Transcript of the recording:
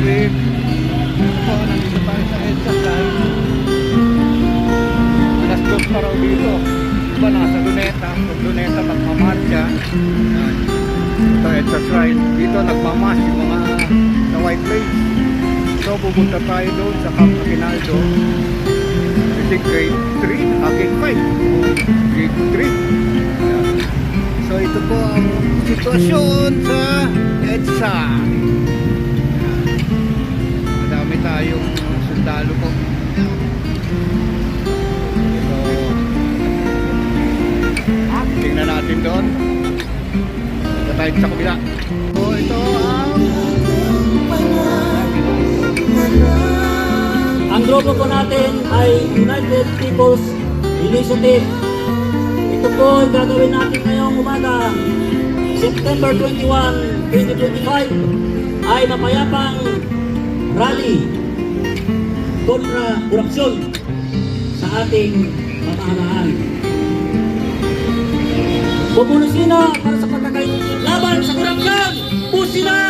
Week. So, nandito tayo sa EDSA Drive. Alas dos na raw dito. Diba nasa Luneta? Kung Luneta magmamarcha. Yan. Ito EDSA Drive. Dito nagmamas yung mga sa white place. So pupunta tayo doon sa Camp Aguinaldo. I think grade 3, ah, grade 5. Grade 3. Ayan. So ito po ang sitwasyon sa EDSA. Natin doon. Ito tayo sa kabila. So ito ang Ang grupo po natin ay United People's Initiative. Ito po ay gagawin natin ngayong umaga, September 21, 2025, ay mapayapang rally kontra korupsyon sa ating pamahalaan. Populusina para sa pagkakailaban sa korupsyon! Pusina!